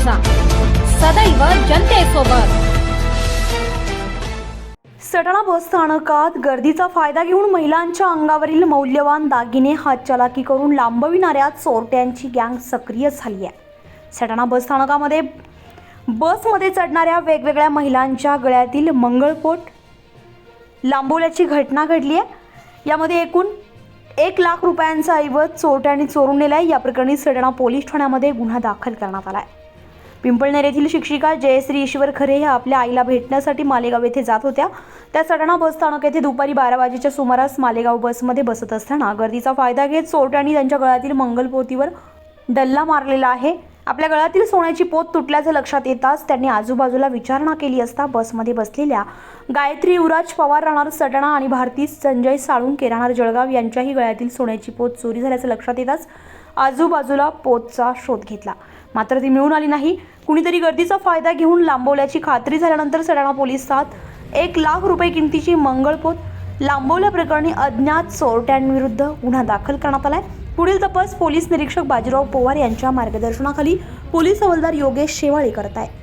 News सदैव जनतेसोबत। सटाणा बस स्थानकात गर्दीचा फायदा घेऊन महिलांच्या अंगावरील मौल्यवान दागिने हातचलाकी करून लांबविणाऱ्या चोरट्यांची गँग सक्रिय झाली आहे. सटाणा बस स्थानकामध्ये बसमध्ये चढणाऱ्या वेगवेगळ्या महिलांच्या गळ्यातील मंगळकोट लांबवल्याची घटना घडली आहे. यामध्ये एकूण एक लाख रुपयांचा ऐवज चोरट्यांनी चोरून नेला आहे या प्रकरणी सटाणा पोलीस ठाण्यामध्ये गुन्हा दाखल करण्यात आला आहे पिंपळनेर येथील शिक्षिका जयश्री ईश्वर खरे ह्या आपल्या आईला भेटण्यासाठी मालेगाव येथे जात होत्या. त्या सटाणा बस स्थानक येथे दुपारी बारा वाजेच्या सुमारास मालेगाव बसमध्ये बसत असताना गर्दीचा फायदा घेत चोरट्यांनी त्यांच्या गळ्यातील मंगलपोतीवर डल्ला मारलेला आहे. आपल्या गळ्यातील सोन्याची पोत तुटल्याचं लक्षात येताच त्यांनी आजूबाजूला विचारणा केली असता बसमध्ये बसलेल्या गायत्री युवराज पवार राहणार सटाणा आणि भारती संजय साळुंके राहणार जळगाव यांच्याही गळ्यातील सोन्याची पोत चोरी झाल्याचं लक्षात येताच आजूबाजूला पोतचा शोध घेतला. मात्र ती मिळून आली नाही. कुणीतरी गर्दीचा फायदा घेऊन लांबवल्याची खात्री झाल्यानंतर सडाणा पोलिसात एक लाख रुपये किमतीची मंगळपोत लांबवल्या प्रकरणी अज्ञात चोरट्यांविरुद्ध गुन्हा दाखल करण्यात आलाय. पुढील तपास पोलीस निरीक्षक बाजीराव पोवार यांच्या मार्गदर्शनाखाली पोलीस हवालदार योगेश शेवाळे करत आहे